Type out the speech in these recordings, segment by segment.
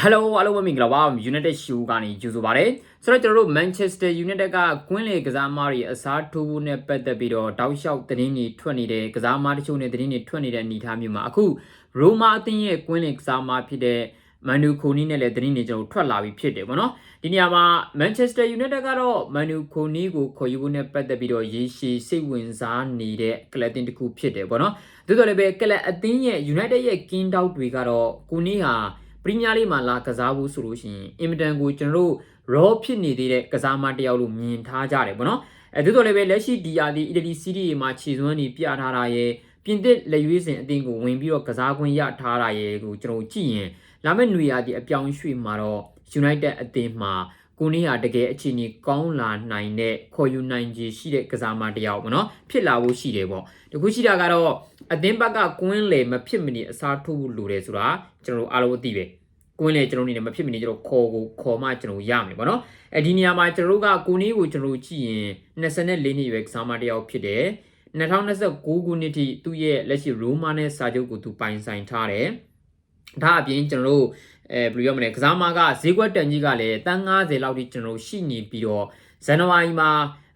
ဟယ်လိုအားလုံးပဲမင်္ဂလာပါ United Show ကနေကြိုဆိုပါရစေဆိုတော့ကျွန်တော်တို့ Manchester United ကကွင်းလေကစားသမားတွေအစားထိုးဖို့နဲ့ပတ်သက်ပြီးတော့တောက်လျှောက်သတင်းတွေထွက်နေတဲ့ကစားသမားတချို့နဲ့သတင်းတွေထွက်နေတဲ့အနေအထားမျိုးမှာအခု Roma အသင်းရဲ့ကွင်းလေကစားသမားဖြစ်တဲ့မန်နူခိုနီနဲ့လည်းသတင်းတွေကျွန်တော်ထွက်လာပြီးဖြစ်တယ်ပေါ့နော်ဒီနေရာမှာ Manchester United ကတော့မန်နူခိုနီကိုခေါ်ယူဖို့နဲ့ပတ်သက်ပြီးတော့ရေရှည်စိတ်ဝင်စားနေတဲ့ကလပ်တင်တစ်ခုဖြစ်တယ်ပေါ့နော်သို့တော်လည်းပဲကလပ်အသင်းရဲ့ United ရဲ့ကင်းတောက်တွေကတော့ကိုနီဟာ ပရီးမီးယားလိမှာလာကစားဖို့ဆိုလို့ရှိရင်အင်မတန်ကိုကျွန်တော်တို့ raw ဖြစ်နေသေးတဲ့ကစားမတစ်ယောက်လို့မြင်ထားကြတယ်ပေါ့နော်အဲသို့တော်လည်းပဲလက်ရှိဒီယာဒီအီတလီစီးရီးမှာခြေစွမ်းနေပြထားတာရဲ့ပြင်သစ်လက်ရွေးစင်အသင်းကိုဝင်ပြီးတော့ကစားခွင့်ရထားတာရဲ့ကိုကျွန်တော်ကြည့်ရင်လာမယ့်နွေရာသီအပြောင်းရွှေ့မှာတော့ United အသင်းမှာ ကိုနေဟာတကယ်အခြေအနေကောင်းလာနိုင်တဲ့ခေါ်ယူနိုင်ခြေရှိတဲ့ကစားမတစ်ယောက်ပေါ့နော်ဖြစ်လာဖို့ရှိတယ်ပေါ့တခုရှိတာကတော့အသင်းဘက်ကကွင်းလေမဖြစ်မနေအစားထိုးဖို့လိုတယ်ဆိုတာကျွန်တော်တို့အားလုံးအသိပဲကွင်းလေကျွန်တော်အနေနဲ့မဖြစ်မနေကျွန်တော်ခေါ်ကိုခေါ်မှကျွန်တော်ရမယ်ပေါ့နော်အဲဒီနေရာမှာကျွန်တော်တို့ကကိုနေကိုကျွန်တော်ကြည့်ရင်24နှစ်ရွယ်ကစားမတစ်ယောက်ဖြစ်တယ်2029ခုနှစ်ထိသူ့ရဲ့လက်ရှိရိုမာနဲ့စာချုပ်ကိုသူပိုင်ဆိုင်ထားတယ်ဒါအပြင်ကျွန်တော်တို့ အဲဘယ်လိုပြောမလဲကစားမကဈေးကွက်တန်ကြီးကလည်းတန်း90လောက်ထိကျွန်တော်ရှိနေပြီးတော့ဇန်နဝါရီမှာ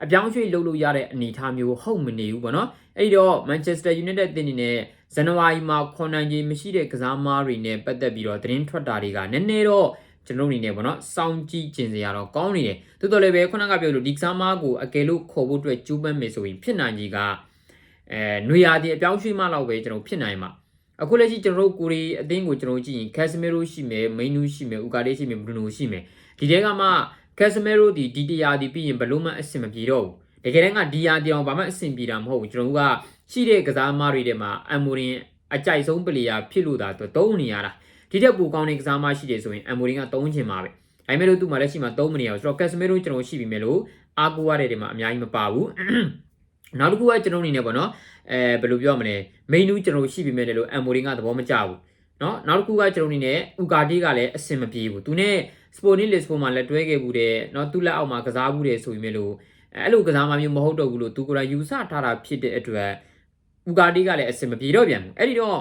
အပြောင်းရွှေ့လုပ်လို့ရတဲ့အနေအထားမျိုးဟုတ်မနေဘူးပေါ့နော်အဲ့ဒီတော့ Manchester United တင်နေနဲ့ဇန်နဝါရီမှာခွန်နိုင်ကြီးမရှိတဲ့ကစားမားတွေနဲ့ပတ်သက်ပြီးတော့သတင်းထွက်တာတွေကနည်းနည်းတော့ကျွန်တော်အနေနဲ့ပေါ့နော်စောင့်ကြည့်ကျင်စရာတော့ကောင်းနေတယ်တိုးတော်လည်းပဲခုနကပြောလို့ဒီကစားမားကိုအကယ်လို့ခေါ်ဖို့အတွက်ကြိုးပမ်းမယ်ဆိုရင်ဖြစ်နိုင်ကြီးကအဲနွေရာသီအပြောင်းရွှေ့မှလောက်ပဲကျွန်တော်ဖြစ်နိုင်မှာ အခုလက်ရှိကျွန်တော်တို့ကိုရီအသင်းကိုကျွန်တော်ကြည့်ရင်ကက်စမီရိုရှိမယ်မိန်နူးရှိမယ်ဥကာလေးရှိမယ်ဘရူနိုရှိမယ်ဒီတဲကမှကက်စမီရိုဒီဒီတရာဒီပြီးရင်ဘလို့မှအဆင်မပြေတော့ဘူးတကယ်တမ်းကဒီယာတီအောင်ဘာမှအဆင်ပြေတာမဟုတ်ဘူးကျွန်တော်တို့ကရှိတဲ့ကစားသမားတွေထဲမှာအမ်မိုရင်အကြိုက်ဆုံးပလေယာဖြစ်လို့သာသူသုံးနေရတာဒီတက်ပူကောင်းတဲ့ကစားမရှိတယ်ဆိုရင်အမ်မိုရင်ကသုံးချင်ပါပဲဒါပေမဲ့လို့သူ့မှာလက်ရှိမှာသုံးမနေရဘူးဆိုတော့ကက်စမီရိုကျွန်တော်ရှိပြီမဲ့လို့အာကူရတဲ့တွေမှာအများကြီးမပါဘူး နောက်တစ်ခုကကျွန်တော်အနေနဲ့ပေါ့နော်အဲဘယ်လိုပြောရမလဲမိန်နူးကျွန်တော်ရှိပြီမဲ့လို့အမ်မိုရင်ကသဘောမကျဘူးနော်နောက်တစ်ခုကကျွန်တော်အနေနဲ့ဥကာတီကလည်းအဆင်မပြေဘူးသူနဲ့စပိုနီလစ်ဖိုမှာလက်တွဲခဲ့ဘူးတဲ့နော်သူ့လက်အောက်မှာကစားဘူးတဲ့ဆိုပြီးမဲ့လို့အဲ့လိုကစားမှမျိုးမဟုတ်တော့ဘူးလို့သူကလည်းယူဆထားတာဖြစ်တဲ့အတွက်ဥကာတီကလည်းအဆင်မပြေတော့ပြန်ဘူးအဲ့ဒီတော့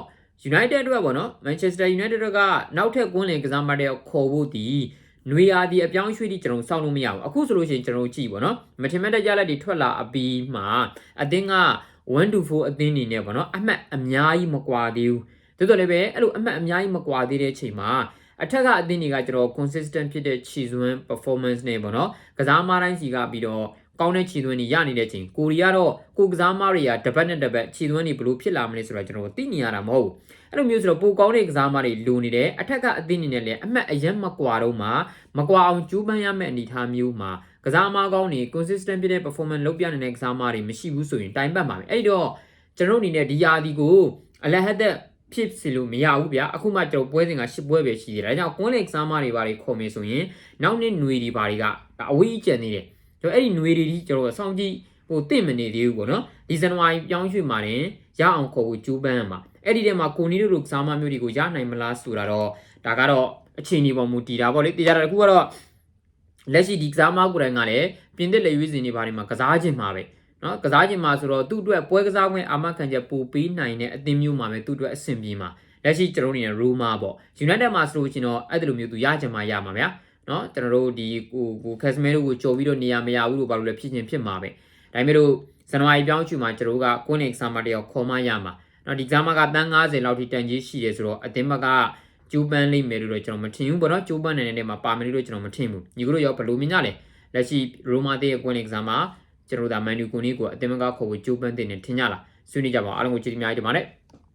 United အတွက်ပေါ့နော် Manchester United ကနောက်ထပ်ကွင်းလင်ကစားမတဲ့ခေါ်ဖို့ဒီ နွေရာသီအပြောင်းရွှေ့တိကျွန်တော်စောင့်လို့မရဘူးအခုဆိုလို့ရှိရင်ကျွန်တော်ကြည့်ပေါ့နော်မထင်မှတ်တဲ့ရလက်တွေထွက်လာအပြီးမှာအသင်းက1 to 4အသင်းနေနဲ့ပေါ့နော်အမှတ်အများကြီးမကွာသေးဘူးတိုးတော်လည်းပဲအဲ့လိုအမှတ်အများကြီးမကွာသေးတဲ့အချိန်မှာအထက်ကအသင်းတွေကကျွန်တော် consistent ဖြစ်တဲ့ခြေစွမ်း performance နဲ့ပေါ့နော်ကစားမတိုင်းစီကပြီးတော့ ကောင်းတဲ့ခြေသွင်းတွေရနေတဲ့ချိန်ကိုရီးယားတော့ကိုကစားမတွေကတပတ်နဲ့တပတ်ခြေသွင်းတွေဘလို့ဖြစ်လာမလဲဆိုတော့ကျွန်တော်သိနေရတာမဟုတ်ဘူးအဲ့လိုမျိုးဆိုတော့ပိုကောင်းတဲ့ကစားမတွေလိုနေတယ်အထက်ကအသင်းနေနဲ့လည်းအမှတ်အရင်မကွာတော့မှမကွာအောင်ကြိုးပမ်းရမယ့်အနေအထားမျိုးမှာကစားမကောင်းတွေ consistent ဖြစ်တဲ့ performance လုပ်ပြနေတဲ့ကစားမတွေမရှိဘူးဆိုရင်တိုင်ပတ်ပါမယ်အဲ့တော့ကျွန်တော်အနေနဲ့ဒီယာဒီကိုအလဟတ်သက်ဖြစ်စီလို့မရဘူးဗျာအခုမှကျွန်တော်ပွဲစဉ်က10ပွဲပဲရှိသေးတယ်ဒါကြောင့်ကွန်းလေကစားမတွေဘာတွေခေါ်မယ်ဆိုရင်နောက်နှစ်ຫນွေတွေဘာတွေကအဝေးကြီးကျန်နေတယ်ကျွန် တော်အဲ့ဒီຫນွေတွေကြီးကျွန်တော်စောင့်ကြည့်ဟိုတင့်မနေသေးဘူးပေါ့နော်ဒီဇန်နဝါရီပြောင်းရွှေ့มาတယ်ရအောင်ခေါ်ဖို့ကြိုးပမ်းရမှာအဲ့ဒီထဲမှာကိုနီတို့လိုကစားမမျိုးတွေကိုရနိုင်မလားဆိုတာတော့ဒါကတော့အခြေအနေပေါ်မူတည်တာပေါ့လေတရားတစ်ခုကတော့လက်ရှိဒီကစားမကိုယ်တိုင်ကလည်းပြင်သစ်လက်ရွေးစင်တွေဘာတွေမှာကစားခြင်းမှာပဲနော်ကစားခြင်းမှာဆိုတော့သူ့အတွက်ပွဲကစားခွင့်အာမခံချက်ပိုပေးနိုင်တဲ့အသင်းမျိုးမှာပဲသူ့အတွက်အဆင်ပြေမှာလက်ရှိကျွန်တော်တို့နေရိုမာပေါ့ United မှာဆိုလို့ချင်းတော့အဲ့ဒီလိုမျိုးသူရချင်မှရမှာဗျာ နော်ကျွန်တော်တို့ဒီကိုကိုကက်စမဲတို့ကိုကြော်ပြီးတော့နေရာမရဘူးလို့ဘာလို့လဲဖြစ်ချင်းဖြစ်မှာပဲဒါပေမဲ့လို့ဇန်နဝါရီပြောင်းချူမှာကျွန်တော်တို့ကကွန်းနေကစားမတယောက်ခေါ်မှရမှာနော်ဒီကစားမကတန်း90လောက်ထိတန်ကြီးရှိတယ်ဆိုတော့အသင်းဘက်ကကျိုးပန်းလိမ့်မယ်လို့တော့ကျွန်တော်မထင်ဘူးပေါ့နော်ကျိုးပန်းနေတဲ့နေရာမှာပါမယ်လို့ကျွန်တော်မထင်ဘူးညီကတို့ရောဘယ်လိုမြင်ကြလဲလက်ရှိရိုမာတေးရဲ့ကွန်းနေကစားမကျွန်တော်တို့ဒါမန်နူကွန်နီကိုအသင်းဘက်ကခေါ်ဖို့ကျိုးပန်းတင်နေထင်ကြလားဆွေးနွေးကြပါအောင်အားလုံးကိုကျေးဇူးများကြီးတင်ပါတယ်